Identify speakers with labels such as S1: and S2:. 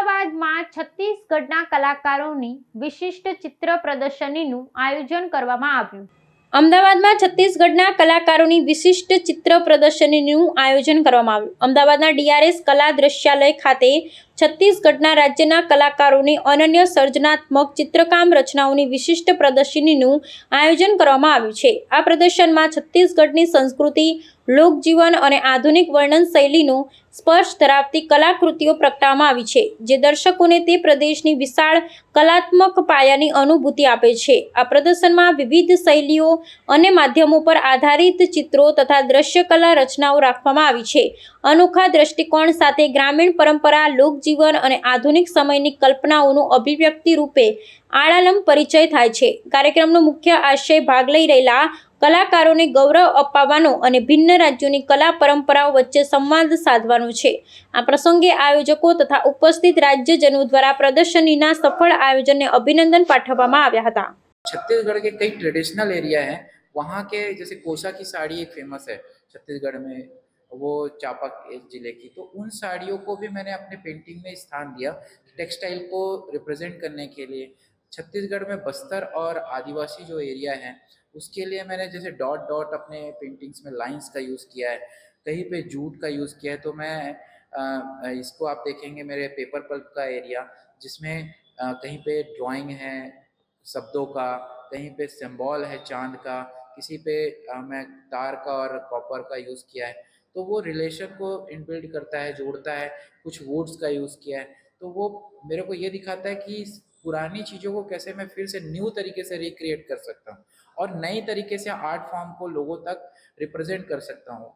S1: અમદાવાદમાં છત્તીસગઢના કલાકારોની વિશિષ્ટ ચિત્ર પ્રદર્શનીનું આયોજન કરવામાં આવ્યું. અમદાવાદમાં છત્તીસગઢના કલાકારોની વિશિષ્ટ ચિત્ર પ્રદર્શનીનું આયોજન કરવામાં આવ્યું. અમદાવાદના ડીઆરએસ કલા દ્રશ્યાલય ખાતે છત્તીસગઢના રાજ્યના કલાકારોની અનન્ય સર્જનાત્મક ચિત્રકામ રચનાઓની વિશિષ્ટ પ્રદર્શનીનું આયોજન કરવામાં આવ્યું છે. આ પ્રદર્શનમાં છત્તીસગઢની સંસ્કૃતિ, લોકજીવન અને આધુનિક વર્ણન શૈલીનો સ્પર્શ ધરાવતી કલાકૃતિઓ પ્રગટાવવામાં આવી છે, જે દર્શકોને તે પ્રદેશની વિશાળ કલાત્મક પાયાની અનુભૂતિ આપે છે. આ પ્રદર્શનમાં વિવિધ શૈલીઓ અને માધ્યમો પર આધારિત ચિત્રો તથા દ્રશ્યકલા રચનાઓ રાખવામાં આવી છે. અનોખા દ્રષ્ટિકોણ સાથે ગ્રામીણ પરંપરા લોકજીવન અને આધુનિક સમયની કલ્પનાઓનું અભિવ્યક્તિ રૂપે આળાલમ પરિચય થાય છે કાર્યક્રમનો મુખ્ય આશય ભાગ લઈ રહેલા કલાકારોને ગૌરવ અપાવવાનો અને ભિન્ન રાજ્યોની કલા પરંપરાઓ વચ્ચે સંવાદ સાધવાનો છે આ પ્રસંગે આયોજકો તથા ઉપસ્થિત રાજ્યજનો દ્વારા પ્રદર્શનીના સફળ આયોજનને અભિનંદન પાઠવવામાં આવ્યા હતા
S2: छत्तीसगढ़ के कई ट्रेडिशनल एरिया हैं वहाँ के जैसे कोसा की साड़ी एक फेमस है छत्तीसगढ़ में वो चापा ज़िले की। तो उन साड़ियों को भी मैंने अपने पेंटिंग में स्थान दिया टेक्सटाइल को रिप्रेजेंट करने के लिए। छत्तीसगढ़ में बस्तर और आदिवासी जो एरिया है, उसके लिए मैंने जैसे डॉट डॉट अपने पेंटिंग्स में लाइंस का यूज़ किया है, कहीं पे जूट का यूज़ किया है तो मैं इसको आप देखेंगे मेरे पेपर पल्प का एरिया जिसमें कहीं पे ड्राइंग है शब्दों का, कहीं पे सिंबल है चाँद का, किसी पे मैं तार का और कॉपर का यूज़ किया है। तो वो रिलेशन को इनबिल्ड करता है, जोड़ता है, कुछ वर्ड्स का यूज़ किया है। तो वो मेरे को ये दिखाता है कि पुरानी चीज़ों को कैसे मैं फिर से न्यू तरीके से रिक्रिएट कर सकता हूँ और नए तरीके से आर्ट फॉर्म को लोगों तक रिप्रेजेंट कर सकता हूँ।